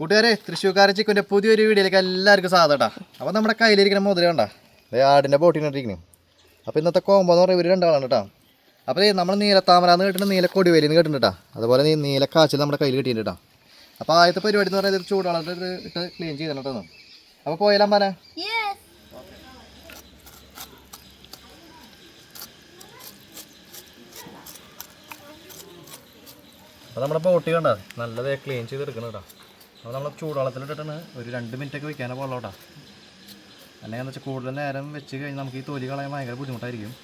കൂട്ടുകാരെ തൃശ്ശൂർക്കാരൻ ചിക്കുന്റെ പുതിയൊരു വീഡിയോയിലേക്ക് എല്ലാവർക്കും സാധട്ടാ അപ്പോൾ നമ്മുടെ കയ്യിലിരിക്കുന്ന മുതല കണ്ട ദേ ആടിന്റെ ബോട്ടിനിട്ടിരിക്കുന്നു അപ്പോൾ ഇന്നത്തെ കോമ്പോ എന്ന് പറയുന്നത് ഇവർ രണ്ടാളാണ് കേട്ടോ അപ്പോൾ നമ്മൾ നീലത്താമരാന്ന് കേട്ടിട്ട് നീല കൊടിവേലിന്ന് കേട്ടിട്ടുണ്ട് കേട്ടോ അതുപോലെ നീ നീല കാച്ചിൽ നമ്മുടെ കയ്യിൽ കിട്ടിയിട്ടുണ്ട് കേട്ടോ അപ്പോൾ ആദ്യത്തെ പരിപാടി എന്ന് പറയുന്നത് ചൂടാളിട്ട് ഇട്ട് ക്ലീൻ ചെയ്തിട്ടോ അപ്പോൾ പോയാലും പറ നമ്മുടെ ബോട്ടി കണ്ടാ നല്ലതേ ക്ലീൻ ചെയ്തെടുക്കണം കേട്ടോ അപ്പോൾ നമ്മൾ ചൂടുവെള്ളത്തിലിട്ടിട്ടാണ് ഒരു രണ്ട് മിനിറ്റൊക്കെ വെക്കാനേ പാടുള്ളൂ കേട്ടോ. അല്ലെങ്കിൽ എന്താ വെച്ചാൽ കൂടുതൽ നേരം വെച്ച് കഴിഞ്ഞാൽ നമുക്ക് ഈ തൊലി കളയാൻ ഭയങ്കര ബുദ്ധിമുട്ടായിരിക്കും.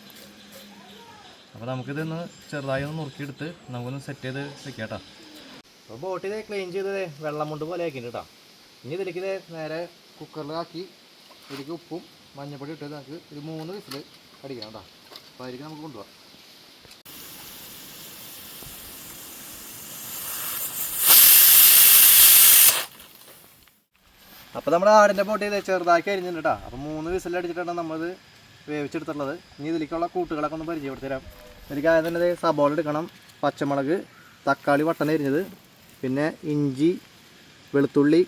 അപ്പോൾ നമുക്കിതൊന്ന് ചെറുതായി ഒന്ന് നുറുക്കിയെടുത്ത് നമുക്കൊന്ന് സെറ്റ് ചെയ്ത് വെക്കാം കേട്ടോ. അപ്പോൾ ബോട്ട് ഇത് ക്ലീൻ ചെയ്തത് വെള്ളം കൊണ്ട് പോലെ ആക്കിയിട്ടുണ്ട് കേട്ടോ. ഇനി ഇതിലേക്ക് ഇത് നേരെ കുക്കറിലാക്കി ഇതിലേക്ക് ഉപ്പും മഞ്ഞപ്പൊടി ഇട്ട് നമുക്ക് ഒരു മൂന്ന് വിസിൽ അടിക്കണം കേട്ടോ. അപ്പോൾ അതിലേക്ക് നമുക്ക് കൊണ്ടുപോകാം അപ്പോൾ നമ്മൾ ആടിന്റെ പൊട്ടി ഇത് ചെറുതാക്കി അരിഞ്ഞിട്ടുണ്ട് കേട്ടോ അപ്പോൾ മൂന്ന് വിസിൽ അടിച്ചിട്ടാണ് നമ്മൾ വേവിച്ചെടുത്തിട്ടുള്ളത്. ഇനി ഇതിലേക്കുള്ള കൂട്ടുകളൊക്കെ ഒന്ന് പരിചയപ്പെടുത്തി തരാം എനിക്ക് ആദ്യം തന്നെ സബോള എടുക്കണം പച്ചമുളക് തക്കാളി വട്ടന അരിഞ്ഞത് പിന്നെ ഇഞ്ചി വെളുത്തുള്ളി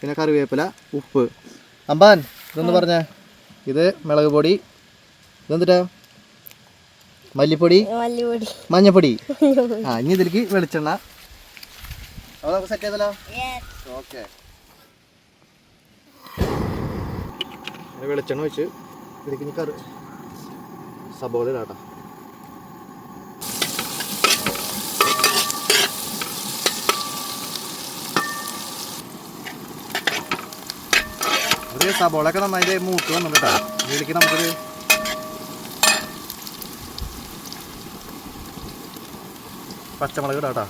പിന്നെ കറിവേപ്പില ഉപ്പ്. അമ്പാൻ ഇതൊന്ന് പറഞ്ഞേ. ഇത് മുളക് പൊടി. ഇതെന്തിട്ടാ? മല്ലിപ്പൊടി? മല്ലിപ്പൊടി. മഞ്ഞപ്പൊടി. ആ ഇനി ഇതിലേക്ക് വെളിച്ചെണ്ണ. അപ്പോൾ നമുക്ക് സെറ്റ് ചെയ്തല്ലോ? Yes. ഓക്കെ വെളിച്ചെണ്ണ വെച്ച് ഇതിലേക്ക് ഇനി കറി സബോല ഇടാട്ടോ. ഒരു സബോളൊക്കെ നന്നായിട്ട് മൂട്ട് വന്നു കേട്ടോ. ഇതിലേക്ക് നമുക്കൊരു പച്ചമുളക് ഇടാം കേട്ടോ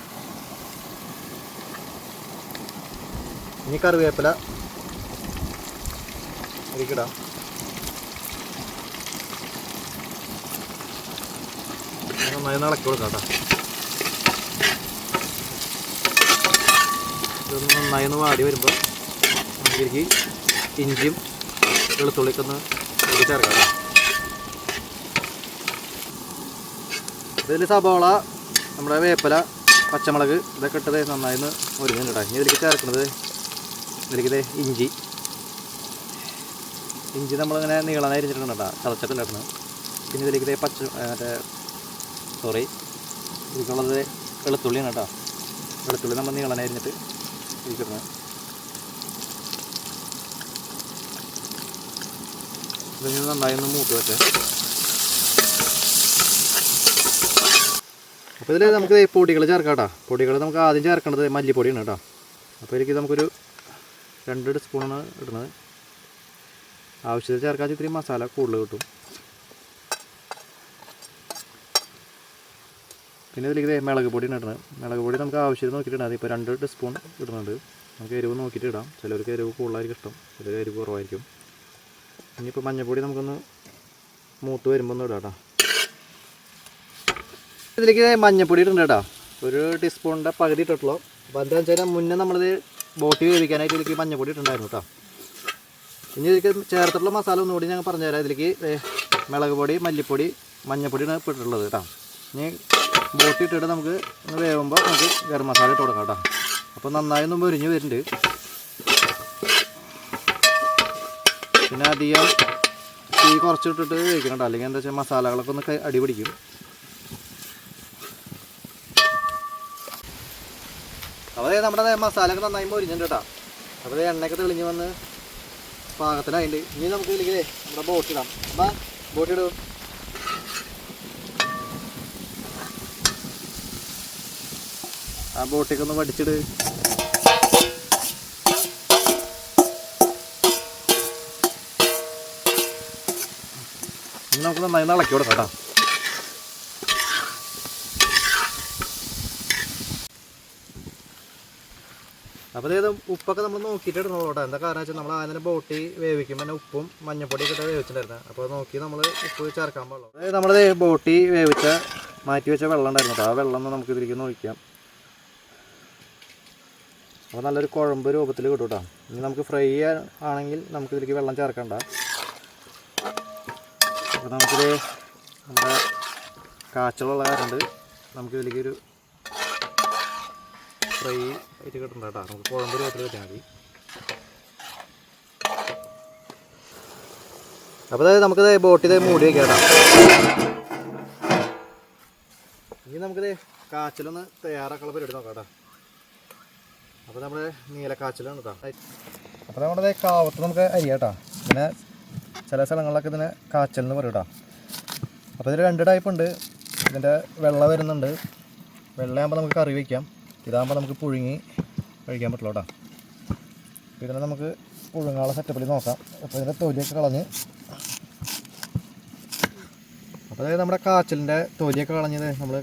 ഇനി കറിവേപ്പില ഇതിക്കിടാം നന്നായി ഇളക്കി കൊടുക്കാം വാടി വരുമ്പോൾ നമുക്കിലേക്ക് ഇഞ്ചിയും ഇതിലേക്ക് ചേർക്കാം ഇതിൽ സബോള നമ്മുടെ വേപ്പില പച്ചമുളക് ഇതൊക്കെ ഇട്ടത് നന്നായി ഒന്ന് ഇനി ഇതിലേക്ക് ചേർക്കുന്നത് ഇതിലേക്ക് ഇഞ്ചി. ഇഞ്ചി നമ്മളിങ്ങനെ നീളനായി അരിഞ്ഞിട്ടുണ്ട് കേട്ടോ ചതച്ചിട്ടുണ്ടായിരുന്നു പിന്നെ ഇതിലേക്ക് പച്ച മറ്റേ സോറി ഇതിലേക്കുള്ളത് വെളുത്തുള്ളിയാണ് കേട്ടോ. വെളുത്തുള്ളി നമ്മൾ നീളനായി അരിഞ്ഞിട്ട് ഇരിക്കുന്നത് ഇതിന് നന്നായി ഒന്ന് മൂത്ത് വെച്ചേ. അപ്പോൾ ഇതിൽ നമുക്ക് പൊടികൾ ചേർക്കാം കേട്ടോ. പൊടികൾ നമുക്ക് ആദ്യം ചേർക്കേണ്ടത് മല്ലിപ്പൊടിയാണ് കേട്ടോ. അപ്പോൾ ഇതിലേക്ക് നമുക്കൊരു രണ്ട് സ്പൂണാണ് ഇടുന്നത്. ആവശ്യത്തിൽ ചേർക്കാൻ ഇത്തിരി മസാല കൂടുതൽ കിട്ടും. പിന്നെ ഇതിലേക്ക് മിളക് പൊടിയാണ് ഇടുന്നത്. മുളക് പൊടി നമുക്ക് ആവശ്യത്തിന് ഇടാം ഇപ്പോൾ രണ്ട് ടീസ്പൂൺ ഇടുന്നുണ്ട്. നമുക്ക് എരിവ് നോക്കിയിട്ട് ഇടാം. ചിലർക്ക് എരിവ് കൂടുതലായിരിക്കും ഇഷ്ടം. ചിലർ എരിവ് കുറവായിരിക്കും. ഇനിയിപ്പോൾ മഞ്ഞൾപ്പൊടി നമുക്കൊന്ന് മൂത്ത് വരുമ്പോൾ ഒന്ന് ഇടാം കേട്ടോ ഇതിലേക്ക് മഞ്ഞപ്പൊടി ഇട്ടുണ്ട് കേട്ടോ ഒരു ടീസ്പൂണിന്റെ പകുതി ഇട്ടിട്ടുള്ളൂ. അപ്പോൾ എന്താണെന്ന് വെച്ചാൽ മുന്നേ നമ്മളിത് ബോട്ടി വേവിക്കാനായിട്ട് ഇതിലേക്ക് മഞ്ഞപ്പൊടി ഇട്ടുണ്ടായിരുന്നു കേട്ടോ ഇനി ഇതിലേക്ക് ചേർത്തിട്ടുള്ള മസാല ഒന്നും ഒന്നുകൂടി ഞാൻ പറഞ്ഞുതരാം. ഇതിലേക്ക് മുളക് പൊടി മല്ലിപ്പൊടി മഞ്ഞപ്പൊടിയാണ് ഇട്ടിട്ടുള്ളത് കേട്ടോ. ഇനി ബോട്ടി ഇട്ടിട്ട് നമുക്ക് വേവുമ്പോൾ നമുക്ക് ഗരം മസാല ഇട്ട് കൊടുക്കാം കേട്ടോ. അപ്പോൾ നന്നായി ഒന്ന് മുരിഞ്ഞ് വരുന്നുണ്ട്. പിന്നെ അധികം തീ കുറച്ചിട്ടിട്ട് വേവിക്കണം കേട്ടോ. അല്ലെങ്കിൽ എന്താ വെച്ചാൽ മസാലകളൊക്കെ ഒന്ന് അടിപിടിക്കും അടി പിടിക്കും. അപ്പോൾ നമ്മുടെ മസാലയൊക്കെ നന്നായി മൊരിഞ്ഞിട്ടുണ്ട് കേട്ടോ. അപ്പോൾ എണ്ണയൊക്കെ തെളിഞ്ഞ് വന്ന് പാകത്തിനായിട്ട് ഇനി നമുക്ക് ഇല്ലെങ്കിലേ നമ്മുടെ ബോട്ട് ഇടാം. ബാ ബോട്ട് ഇടൂ. ആ ബോട്ടിക്ക് ഒന്ന് വടിച്ചിട്. നമുക്ക് നന്നായി ഇളക്കി കൊടുക്കാം കേട്ടോ. അപ്പോൾ ഇത് ഉപ്പൊക്കെ നമ്മൾ നോക്കിയിട്ട് ഇടണോളൂ കേട്ടോ. എന്താ കാരണം വെച്ചാൽ നമ്മൾ ആദ്യം ബോട്ടി വേവിക്കുമ്പോൾ തന്നെ ഉപ്പും മഞ്ഞപ്പൊടി ഒക്കെ വേവിച്ചിട്ടുണ്ടായിരുന്നു. അപ്പോൾ നോക്കി നമ്മൾ ഉപ്പ് ചേർക്കാൻ പാടുള്ളൂ. അതായത് നമ്മൾ ബോട്ടി വേവിച്ച മാറ്റി വെച്ച വെള്ളം ഉണ്ടായിരുന്നു ആ വെള്ളം നമുക്ക് ഇതിലേക്ക് ഒഴിക്കാം. അപ്പോൾ നല്ലൊരു കുഴമ്പ് രൂപത്തിൽ കിട്ടും കേട്ടോ. ഇനി നമുക്ക് ഫ്രൈ ആണെങ്കിൽ നമുക്ക് ഇതിലേക്ക് വെള്ളം ചേർക്കണ്ട. അപ്പോൾ നമുക്കിത് നമ്മുടെ കാച്ചുള്ള കാരണം നമുക്കിതിലേക്ക് ഒരു ഫ്രൈ ആയിട്ട് കിട്ടണ്ട കേട്ടോ. നമുക്ക് കുഴമ്പ് രൂപത്തിൽ വെച്ചാൽ മതി. അപ്പോൾ അതായത് നമുക്കത് ബോട്ടിൽ മൂടി വയ്ക്കാം ഇനി നമുക്കിത് കാച്ചിലൊന്ന് തയ്യാറാക്കാനുള്ള പരിപാടി നോക്കാം കേട്ടോ. അപ്പോൾ നമ്മുടെ നീലക്കാച്ചിലാണ് കേട്ടോ. അപ്പോൾ നമ്മുടെ കാവത്ത് നമുക്ക് അരിയാട്ടോ പിന്നെ ചില സ്ഥലങ്ങളിലൊക്കെ ഇതിനെ കാച്ചൽ എന്ന് പറയും കേട്ടോ. അപ്പോൾ ഇതിൽ രണ്ട് ടൈപ്പ് ഉണ്ട്. ഇതിന്റെ വെള്ള വരുന്നുണ്ട്. വെള്ളയാകുമ്പോൾ നമുക്ക് കറി വയ്ക്കാം ഇതാകുമ്പോൾ നമുക്ക് പുഴുങ്ങി കഴിക്കാൻ പറ്റുള്ളൂ കേട്ടോ. ഇതിനെ നമുക്ക് പുഴുങ്ങാനുള്ള സെറ്റപ്പിൽ നോക്കാം. അപ്പോൾ ഇതിന്റെ തൊലിയൊക്കെ കളഞ്ഞ് അപ്പോൾ അതായത് നമ്മുടെ കാച്ചിലിന്റെ തൊലിയൊക്കെ കളഞ്ഞത് നമ്മൾ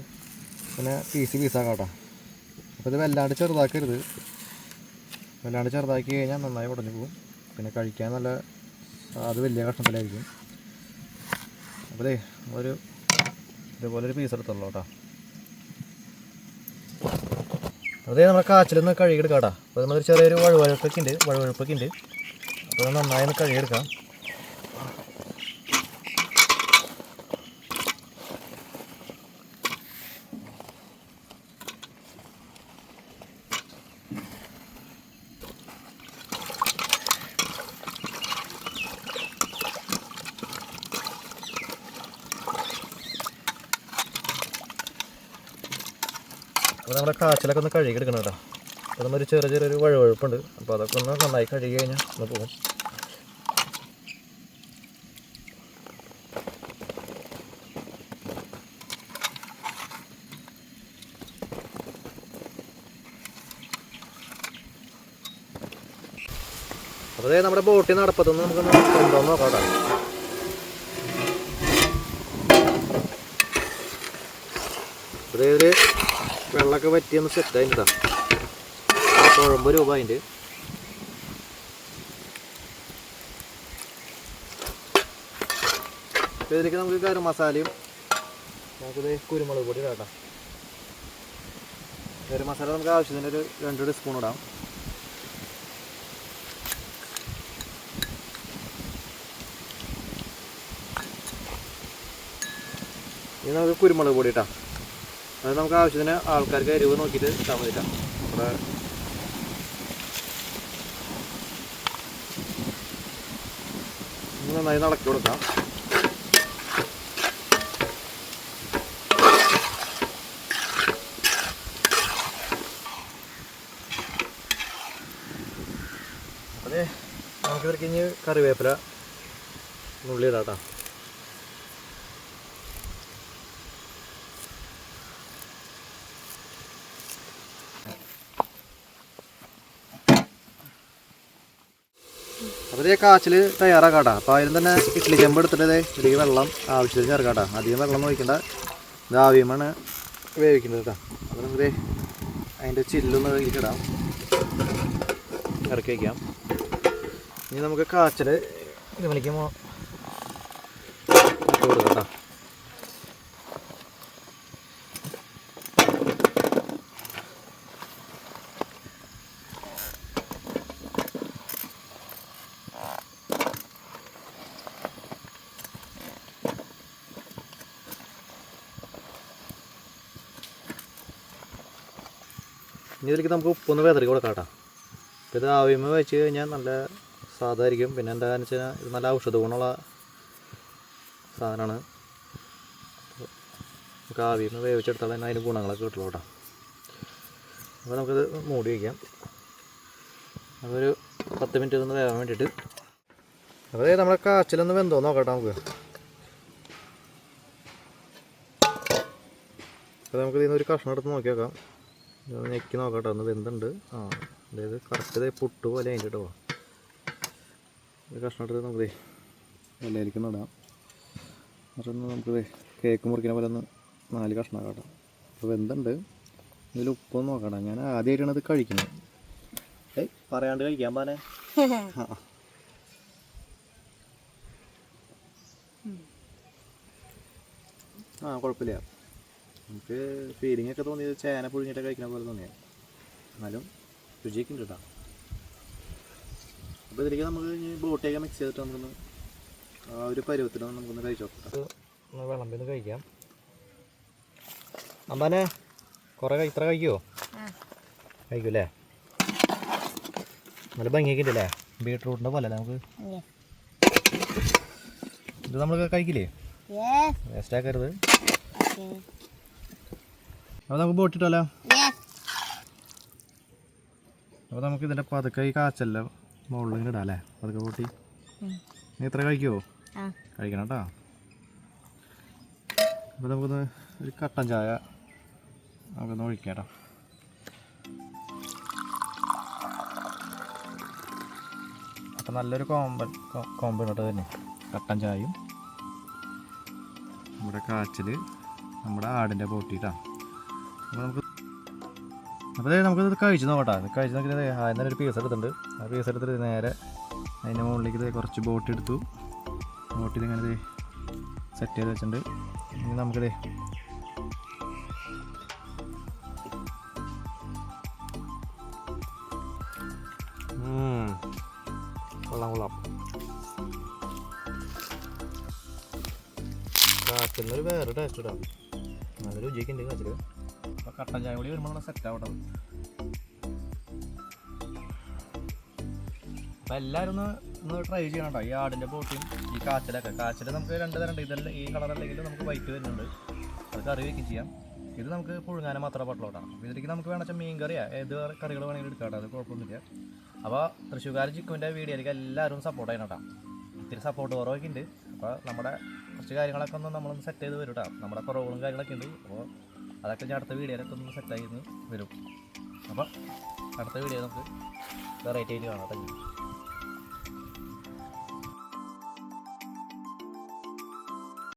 പിന്നെ പീസ് പീസാക്കാം കേട്ടോ. അപ്പോൾ ഇത് വല്ലാണ്ട് ചെറുതാക്കരുത്. വല്ലാണ്ട് ചെറുതാക്കി കഴിഞ്ഞാൽ നന്നായി ഉടഞ്ഞു പോകും. പിന്നെ കഴിക്കാൻ നല്ല അത് വലിയ കഷ്ണത്തിലായിരിക്കും. അപ്പോൾ ഒരു ഇതുപോലൊരു പീസ് എടുത്തുള്ളൂ കേട്ടോ. അതേ നമ്മുടെ കാച്ചിലൊന്ന് കഴുകിയെടുക്കാം കേട്ടോ. അപ്പോൾ നമ്മൾ ചെറിയൊരു വഴുവഴുപ്പൊക്കെ ഉണ്ട് വഴുവഴുപ്പൊക്കെ ഉണ്ട്. അപ്പോൾ നന്നായി ഒന്ന് കഴുകിയെടുക്കാം. അപ്പോൾ നമ്മുടെ കാച്ചിലൊക്കെ ഒന്ന് കഴുകിയെടുക്കണം കേട്ടോ. അപ്പോൾ നമ്മളൊരു ചെറിയ ചെറിയൊരു വഴുവഴുപ്പുണ്ട്. അപ്പോൾ അതൊക്കെ ഒന്ന് നന്നായി കഴുകി കഴിഞ്ഞാൽ ഒന്ന് പോകും. അപ്പോൾ ദേ നമ്മുടെ ബോട്ടിൽ നിന്ന് അടപ്പത്തൊന്ന് നമുക്കൊന്ന് കൊണ്ടുവന്ന് നോക്കാം കേട്ടോ. അതായത് വെള്ളമൊക്കെ പറ്റിയൊന്ന് സെറ്റ് ആയിട്ടാ കുഴമ്പ് രൂപ അതിന്റെ. ഇതിലേക്ക് നമുക്ക് ഗരം മസാലയും നമുക്കിത് കുരുമുളക് പൊടി ഇടാം ഗരം മസാല നമുക്ക് ആവശ്യത്തിന് ഒരു രണ്ട് ടീസ്പൂൺ ഇടാം. ഇനി നമുക്ക് കുരുമുളക് പൊടി ഇട്ടാം. അത് നമുക്ക് ആവശ്യത്തിന് ആൾക്കാർക്ക് എരിവ് നോക്കിയിട്ട് ഇട്ടാൽ മതി ട്ടോ. നമ്മുടെ നന്നായി നടക്കി കൊടുക്കാം അതെ നമുക്കിതൊക്കെ ഇനി കറിവേപ്പില കേട്ടോ അപ്പോൾ ഇതേ കാച്ചിൽ തയ്യാറാക്കാം കേട്ടോ അപ്പോൾ അതിലും തന്നെ ഇഡ്ഡലി ചെമ്പ് എടുത്തിട്ട് ഇതേ ഇതിലേക്ക് വെള്ളം ആവശ്യത്തിന് ചേർക്കാട്ടാ. കേട്ടോ അധികം വെള്ളം ഒഴിക്കണ്ട. ഇത് ആവിയമാണ് വേവിക്കുന്നത് കേട്ടോ അപ്പോൾ നമുക്ക് അതിന്റെ ചില്ലൊന്ന് ഇതിലിടാം. ഇറക്കി വയ്ക്കാം ഇനി നമുക്ക് കാച്ചിൽ ഇത് വിളിക്കുമ്പോൾ ഇട്ട് കൊടുക്കാം കേട്ടോ ഇതിലേക്ക് നമുക്ക് ഉപ്പൊന്ന് വെതറി കൊടുക്കാം ഇത് ആവിമ വെച്ച് കഴിഞ്ഞാൽ നല്ല സാധാരിക്കും പിന്നെ എന്താണെന്ന് വെച്ച് കഴിഞ്ഞാൽ ഇത് നല്ല ഔഷധ ഗുണമുള്ള സാധനമാണ്. നമുക്ക് ആവിമ വേവിച്ചെടുത്താൽ തന്നെ അതിന് ഗുണങ്ങളൊക്കെ കിട്ടുള്ളൂ കേട്ടോ. അപ്പോൾ നമുക്കിത് മൂടി വയ്ക്കാം. അതൊരു പത്ത് മിനിറ്റ് ഒന്ന് വേവാൻ വേണ്ടിയിട്ട്. അപ്പോൾ നമ്മുടെ കാച്ചിലൊന്ന് വെന്തോ നോക്കട്ടെ നമുക്ക്. അപ്പോൾ നമുക്ക് ഇതിൽ നിന്ന് ഒരു കഷ്ണം എടുത്ത് നോക്കി നോക്കാം. ഇതൊന്ന് ഞെക്കി നോക്കട്ടെ ഒന്ന് വെന്തുണ്ട്. ആ അതായത് കറക്റ്റ് ഇതേ പുട്ട് പോലെ അതിന്റെ കേട്ടോ. ഒരു കഷ്ണം എടുത്ത് നമുക്ക് എല്ലായിരിക്കും നടാം എന്നിട്ടൊന്ന് നമുക്ക് കേക്ക് മുറിക്കുന്ന പോലെ ഒന്ന് നാല് കഷ്ണം കേട്ടോ. അപ്പോൾ വെന്തുണ്ട്. ഇതിൽ ഉപ്പൊന്ന് നോക്കണം ഞാൻ ആദ്യമായിട്ടാണ് ഇത് കഴിക്കുന്നത്. ഏയ് പറയാണ്ട് കഴിക്കാൻ പാനെ. ആ കുഴപ്പമില്ല. നമുക്ക് ഫീലിംഗ് ഒക്കെ തോന്നിയത് ചേന പുഴുങ്ങിയിട്ട് കഴിക്കുന്ന പോലെ തോന്നിയത് എന്നാലും രുചിയൊക്കെ ഉണ്ട് കേട്ടോ. അപ്പോൾ ഇതിലേക്ക് നമുക്ക് ഇനി ബോട്ടിയൊക്കെ മിക്സ് ചെയ്തിട്ട് നമുക്കൊന്ന് ആ ഒരു പരുവത്തിൽ നമുക്കൊന്ന് കഴിച്ചു നോക്കാം വിളമ്പിന്ന് കഴിക്കാം. അമ്പാനെ കുറേ ഇത്ര കഴിക്കുമോ കഴിക്കൂലേ നല്ല ഭംഗിയൊക്കെ ഉണ്ടല്ലേ? ബീട്രൂട്ടിന്റെ പോലെ നമുക്ക്. ഇത് നമ്മൾ കഴിക്കില്ലേ. വേസ്റ്റ് ആക്കരുത്. Okay. അപ്പോൾ നമുക്ക് ബോട്ടിട്ടല്ലോ Yes. അപ്പോൾ നമുക്ക് ഇതിന്റെ പതുക്കെ ഈ കാച്ചല്ല മുകളിൽ ഇങ്ങനെ ഇടാം അല്ലേ? പതുക്കെ ബോട്ടി നീ ഇത്ര കഴിക്കുമോ. കഴിക്കണം കേട്ടോ. അപ്പോൾ നമുക്കൊന്ന് ഒരു കട്ടൻ ചായ നമുക്കൊന്ന് ഒഴിക്കാം കേട്ടോ. അപ്പം നല്ലൊരു കോമ്പൻ കേട്ടോ തന്നെ. കട്ടൻ ചായയും. നമ്മുടെ കാച്ചിൽ നമ്മുടെ ആടിന്റെ പൊട്ടിയിട്ടാ അപ്പോൾ നമുക്ക് അപ്പോൾ നമുക്കിത് കഴിച്ച് നോക്കട്ടെ. കഴിച്ച് നോക്കിയത് തന്നെ ഒരു പീസ് എടുത്തിട്ടുണ്ട്. ആ പീസ് എടുത്തിട്ട് നേരെ അതിന്റെ മുകളിലേക്ക് കുറച്ച് ബോട്ട് എടുത്തു. ബോട്ടിൽ ഇങ്ങനെ ഇത് സെറ്റ് ചെയ്ത് വെച്ചിട്ടുണ്ട്. ഇനി നമുക്കിത്. കൊള്ളാം കൊള്ളാം. കാറ്റുന്നൊരു വേറെ ടേസ്റ്റ് ഇടാം നല്ല രുചിയൊക്കെ ഉണ്ട് അപ്പോൾ കട്ടൻ ചായ കൂടി വരുമ്പോൾ സെറ്റ് ആവട്ടെ അപ്പം എല്ലാവരും ഒന്ന് ഒന്ന് ട്രൈ ചെയ്യണം കേട്ടോ ഈ ആടിന്റെ ബോട്ടിയും ഈ കാച്ചിലൊക്കെ. കാച്ചിൽ നമുക്ക് രണ്ട് തരം ഉണ്ട് ഇതെല്ലാം ഈ കളർ അല്ലെങ്കിൽ നമുക്ക് വൈറ്റ് വരുന്നുണ്ട്. അത് കറി വയ്ക്കും ചെയ്യാം. ഇത് നമുക്ക് പുഴുങ്ങാനും മാത്രമേ പറ്റുള്ളൂ കേട്ടോ. അപ്പോൾ ഇതിലേക്ക് നമുക്ക് വേണമെന്ന് വെച്ചാൽ മീൻ കറിയാ. ഏത് കറികൾ വേണമെങ്കിലും എടുക്കാം കേട്ടോ. അത് കുഴപ്പമൊന്നുമില്ല. അപ്പോൾ തൃശ്ശൂർക്കാർ ചിക്കുവിന്റെ വീഡിയോയിലേക്ക് എല്ലാവരും സപ്പോർട്ട് ചെയ്യണം കേട്ടോ. ഇത്തിരി സപ്പോർട്ട് കുറവൊക്കെ ഉണ്ട് അപ്പോൾ നമ്മുടെ കുറച്ച് കാര്യങ്ങളൊക്കെ ഒന്ന് നമ്മളൊന്ന് സെറ്റ് ചെയ്ത് വരും കേട്ടോ. നമ്മുടെ കുറവുകളും കാര്യങ്ങളൊക്കെ ഉണ്ട് അപ്പോൾ അതൊക്കെ ഞാൻ അടുത്ത വീഡിയോയിലൊക്കെ ഒന്ന് സെറ്റായി വരും. അപ്പോൾ അടുത്ത വീഡിയോ നമുക്ക് വെറൈറ്റി ആയിട്ട് കാണാം താങ്ക്